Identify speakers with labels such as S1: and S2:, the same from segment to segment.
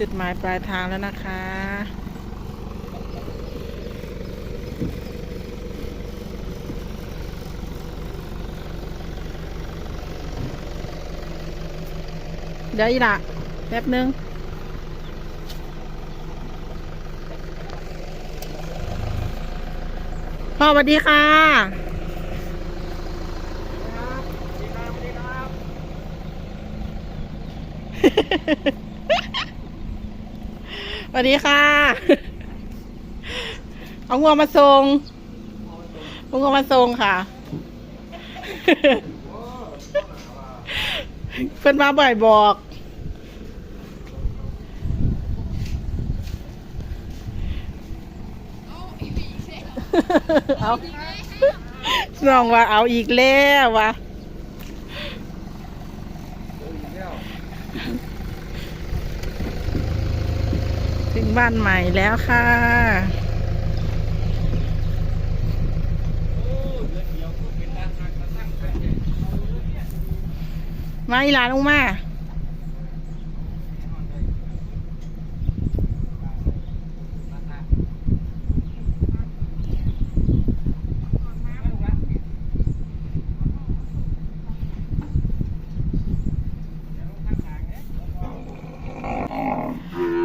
S1: จุดหมายปลายทางแล้วนะคะ เดี๋ยวอีละแป๊บนึงพ่อสวัสดีค่ะ สวัสดีค่ วัสดีค่ะ เอางัวมาส่งเอางัวมาส่งค่ะ เพิ่อนมาบ่อยบอก เอาน้องว่าเอาอีกแล้ววะ ถึงบ้านใหม่แล้วค่ะ มาอีหลานลงมา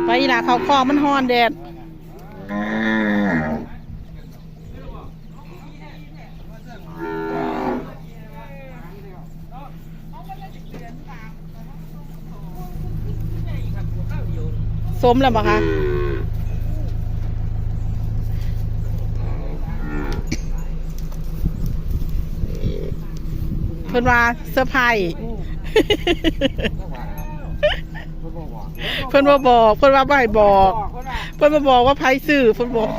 S1: ไป อีหลาเขาคลองมันฮอนแดดสมแล้วปะคะเพิ่นว่าเซอร์ไพรส์ เพิ่นว่าบอก เพิ่นว่าบ่ให้บอก เพิ่นมาบอกว่าไผซื้อเพิ่นบอก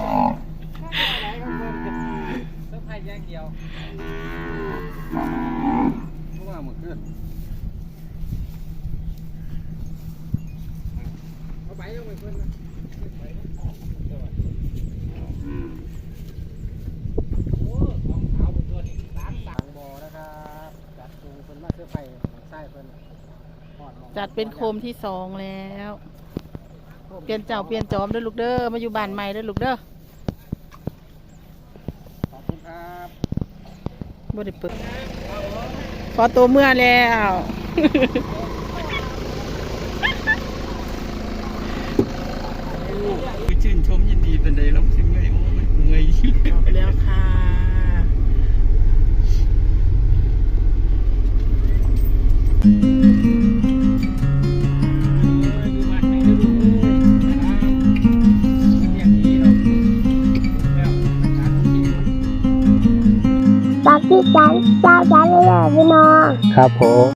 S2: เสื้อผ้าแยกเดียวเพราะว่ามันขึ้นเอาไปเอาไปเพื่อนนะโอ้ของขาวบนตัวนี่ร้านสั่งบอนะครับจัดจูงเพิ่นมาเสื้อผ้าของไส้เพิ่นทอหม้อ
S1: จัดเป็นโคมที่สองแล้ว เปลี่ยนเจ้าเปลี่ยนจอมเด้อลูกเด้อมาอยู่บ้านใหม่เด้อลูกเด้อ
S2: ขอบคุณครับ
S1: บ่ได้เปิดขอตัวเมื่อแล้ว
S3: คือชื่นชมยินดีเป็นใดแล้วสิเมื่อยโอ้ยเมื่อย
S1: จบแล้วค่ะ
S2: ดู
S4: ที่จันเจ้าจันเลยพี่น้อง
S2: ครับผม